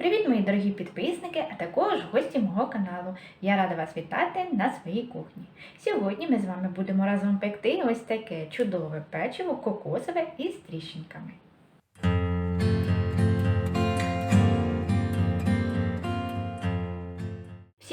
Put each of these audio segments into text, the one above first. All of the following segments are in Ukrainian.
Привіт, мої дорогі підписники, а також гості мого каналу. Я рада вас вітати на своїй кухні. Сьогодні ми з вами будемо разом пекти ось таке чудове печиво кокосове із тріщинками.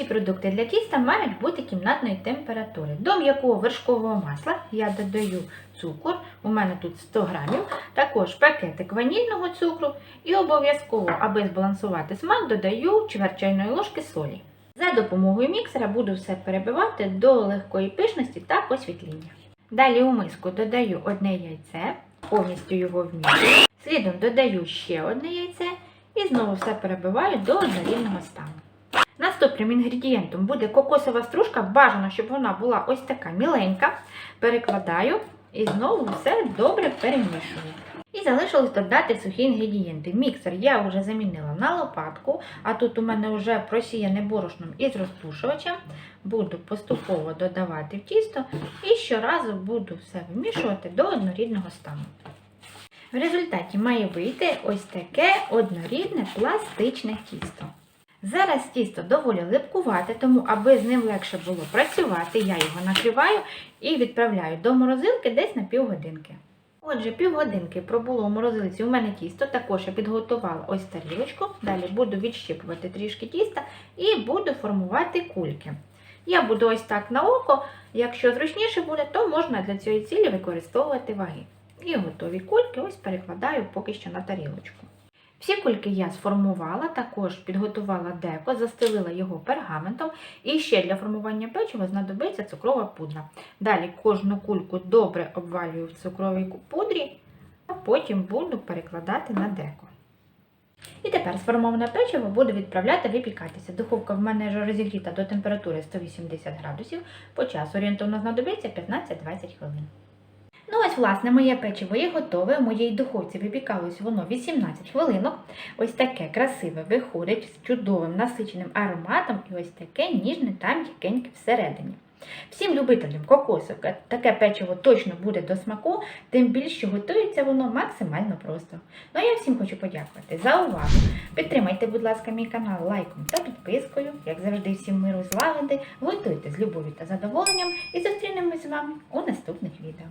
Продукти для тіста мають бути кімнатної температури. До м'якого вершкового масла я додаю цукор, у мене тут 100 грамів, також пакетик ванільного цукру і обов'язково, аби збалансувати смак, додаю чверть чайної ложки солі. За допомогою міксера буду все перебивати до легкої пишності та посвітління. Далі у миску додаю одне яйце, повністю його вмішую. Слідом додаю ще одне яйце і знову все перебиваю до однорідного стану. Наступним інгредієнтом буде кокосова стружка. Бажано, щоб вона була ось така міленька. Перекладаю і знову все добре перемішую. І залишилось додати сухі інгредієнти. Міксер я вже замінила на лопатку, а тут у мене вже просіяне борошном із розпушувачем. Буду поступово додавати в тісто і щоразу буду все вимішувати до однорідного стану. В результаті має вийти ось таке однорідне пластичне тісто. Зараз тісто доволі липкувате, тому аби з ним легше було працювати, я його накриваю і відправляю до морозилки десь на півгодинки. Отже, півгодинки пробуло у морозилці у мене тісто, також я підготувала ось тарілочку. Далі буду відщипувати трішки тіста і буду формувати кульки. Я буду ось так на око, якщо зручніше буде, то можна для цієї цілі використовувати ваги. І готові кульки ось перекладаю поки що на тарілочку. Всі кульки я сформувала, також підготувала деко, застелила його пергаментом. І ще для формування печива знадобиться цукрова пудра. Далі кожну кульку добре обвалюю в цукровій пудрі, а потім буду перекладати на деко. І тепер сформоване печиво буду відправляти випікатися. Духовка в мене вже розігріта до температури 180 градусів. По часу орієнтовно знадобиться 15-20 хвилин. Ну ось, власне, моє печиво є готове. У моїй духовці випікалось воно 18 хвилинок. Ось таке красиве виходить з чудовим насиченим ароматом і ось таке ніжне та м'якеньке всередині. Всім любителям кокосок таке печиво точно буде до смаку, тим більше що готується воно максимально просто. Ну а я всім хочу подякувати за увагу. Підтримайте, будь ласка, мій канал лайком та підпискою. Як завжди, всім миру злагоди, готуйте з любов'ю та задоволенням і зустрінемось з вами у наступних відео.